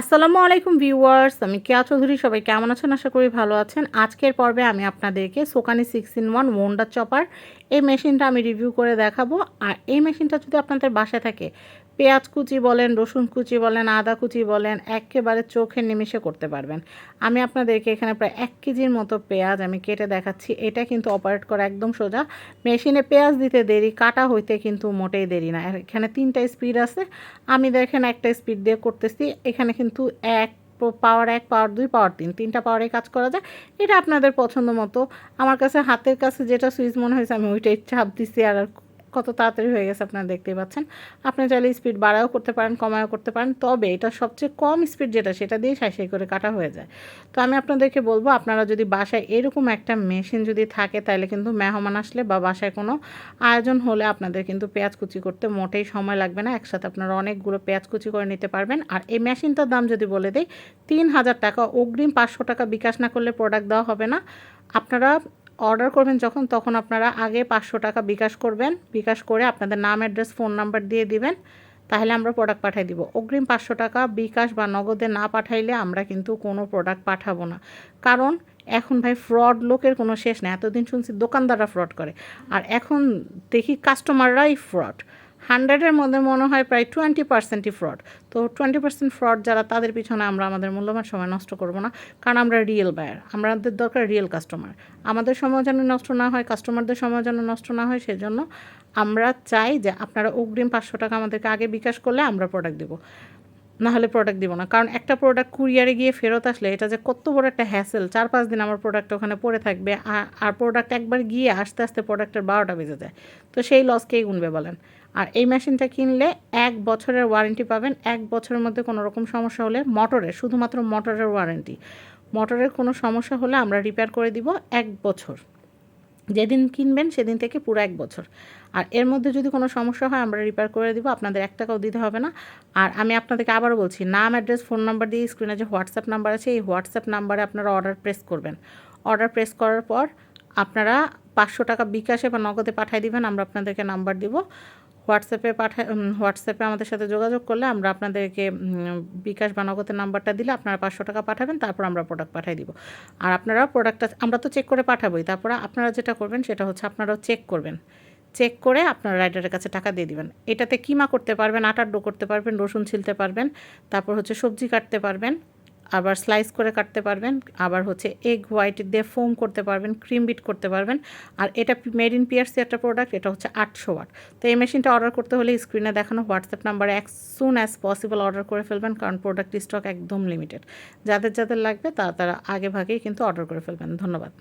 আসসালামু আলাইকুম ভিউয়ার্স, আমি কেয়া চৌধুরী, সবাই কেমন আছেন? আশা করি ভালো আছেন। আজকের পর্বে আমি আপনাদেরকে Sokany six in one wonder chopper এই মেশিনটা আমি রিভিউ করে দেখাবো। আর এই মেশিনটা যদি আপনাদের বাসায় থাকে, পেঁয়াজ কুচি বলেন, রসুন কুচি বলেন, আদা কুচি বলেন, একেবারে চোখের নিমিষে করতে পারবেন। আমি আপনাদেরকে এখানে প্রায় এক কেজির মতো পেঁয়াজ আমি কেটে দেখাচ্ছি। এটা কিন্তু অপারেট করা একদম সোজা। মেশিনে পেঁয়াজ দিতে দেরি, কাটা হইতে কিন্তু মোটেই দেরি না। এখানে তিনটা স্পিড আছে। আমি দেখেন একটা স্পিড দিয়ে করতেছি। এখানে কিন্তু এক পাওয়ার এক, পাওয়ার দুই, পাওয়ার তিন, তিনটা পাওয়ারে কাজ করা যায়। এটা আপনাদের পছন্দ মতো। আমার কাছে হাতের কাছে যেটা সুইচ মনে হয়েছে, আমি ওইটাই চাপ দিছি আর কত তাড়াতাড়ি হয়ে গেছে আপনারা দেখতেই পাচ্ছেন। আপনি চাইলে স্পিড বাড়াও করতে পারেন, কমায়ও করতে পারেন, তবে এটা সবচেয়ে কম স্পিড যেটা, সেটা দিয়ে সাই করে কাটা হয়ে যায়। তো আমি আপনাদেরকে বলব, আপনারা যদি বাসায় এরকম একটা মেশিন যদি থাকে, তাহলে কিন্তু মেহমান আসলে বা বাসায় কোনো আয়োজন হলে আপনাদের কিন্তু পেঁয়াজ কুচি করতে মোটেই সময় লাগবে না। একসাথে আপনারা অনেকগুলো পেঁয়াজ কুচি করে নিতে পারবেন। আর এই মেশিনটার দাম যদি বলে দেয় তিন হাজার টাকা, অগ্রিম পাঁচশো টাকা বিকাশ না করলে প্রোডাক্ট দেওয়া হবে না। আপনারা অর্ডার করবেন যখন, তখন আপনারা আগে পাঁচশো টাকা বিকাশ করবেন। বিকাশ করে আপনাদের নাম, অ্যাড্রেস, ফোন নাম্বার দিয়ে দিবেন। তাহলে আমরা প্রোডাক্ট পাঠিয়ে দিব। অগ্রিম পাঁচশো টাকা বিকাশ বা নগদে না পাঠাইলে আমরা কিন্তু কোনো প্রোডাক্ট পাঠাবো না। কারণ এখন ভাই ফ্রড লোকের কোনো শেষ নেই। এতদিন শুনছি দোকানদাররা ফ্রড করে। আর এখন দেখি কাস্টমাররাই ফ্রড হান্ড্রেডের মধ্যে মনে হয় প্রায় টোয়েন্টি পার্সেন্টই ফ্রড তো টোয়েন্টি পার্সেন্ট ফ্রড যারা, তাদের পিছনে আমরা আমাদের মূল্যবান সময় নষ্ট করব না, কারণ আমরা রিয়েল বায়ার আমাদের দরকার রিয়েল কাস্টমার আমাদের সময় যেন নষ্ট না হয় কাস্টমারদের সময় যেন নষ্ট না হয়, সেজন্য আমরা চাই যে আপনারা অগ্রিম পাঁচশো টাকা আমাদেরকে আগে বিকাশ করলে আমরা প্রোডাক্ট দেবো। নাহলে প্রোডাক্ট দিব না। কারণ একটা প্রোডাক্ট কুরিয়ারে গিয়ে ফেরত আসলে এটা যে কত বড় একটা হ্যাসেল চার পাঁচ দিন আমার প্রোডাক্ট ওখানে পড়ে থাকবে, আর প্রোডাক্ট একবার গিয়ে আস্তে আস্তে প্রোডাক্টের বারোটা বেজে যায়। তো সেই লসকেই গুনবে বলেন। আর এই মেশিনটা কিনলে এক বছরের ওয়ারেন্টি পাবেন। এক বছরের মধ্যে কোনো রকম সমস্যা হলে মোটরের শুধুমাত্র মোটরের ওয়ারেন্টি মোটরের কোনো সমস্যা হলে আমরা রিপেয়ার করে দিব এক বছর। যেদিন কিনবেন সেদিন থেকে পুরো এক বছর। আর এর মধ্যে যদি কোনো সমস্যা হয়, আমরা রিপেয়ার করে দিব। আপনাদের এক টাকাও দিতে হবে না। আর আমি আপনাদেরকে আবারও বলছি, নাম অ্যাড্রেস ফোন নাম্বার দিয়ে স্ক্রিনে যে হোয়াটসঅ্যাপ নাম্বার আছে, এই হোয়াটসঅ্যাপ নাম্বারে আপনারা অর্ডার প্রেস করবেন। অর্ডার প্রেস করার পর আপনারা পাঁচশো টাকা বিকাশে বা নগদে পাঠিয়ে দিবেন। আমরা আপনাদেরকে নাম্বার দিব। হোয়াটসঅ্যাপে পাঠায় হোয়াটসঅ্যাপে আমাদের সাথে যোগাযোগ করলে আমরা আপনাদেরকে বিকাশ বা নগদের নাম্বারটা দিলে আপনারা পাঁচশো টাকা পাঠাবেন, তারপর আমরা প্রোডাক্ট পাঠিয়ে দিব। আর আপনারা প্রোডাক্টটা আমরা তো চেক করে পাঠাবোই, তারপর আপনারা যেটা করবেন সেটা হচ্ছে আপনারাও চেক করবেন। চেক করে আপনার রাইডারের কাছে টাকা দিয়ে দিবেন। এটাতে কিমা করতে পারবেন, আটার ডো করতে পারবেন, রসুন ছিলতে পারবেন, তারপর হচ্ছে সবজি কাটতে পারবেন। আবার স্লাইস করে কাটতে পারবেন, আবার হচ্ছে এগ হোয়াইট দিয়ে ফোম করতে পারবেন ক্রিম বিট করতে পারবেন। আর এটা মেড ইন পিয়ার্সি একটা প্রোডাক্ট এটা হচ্ছে আটশো ওয়াট তো এই মেশিনটা অর্ডার করতে হলে স্ক্রিনে দেখানো হোয়াটসঅ্যাপ নাম্বারে as soon as possible order করে ফেলবেন, কারণ প্রোডাক্ট স্টক একদম লিমিটেড যাদের যাদের লাগবে তা, তারা আগে ভাগেই কিন্তু অর্ডার করে ফেলবেন। ধন্যবাদ।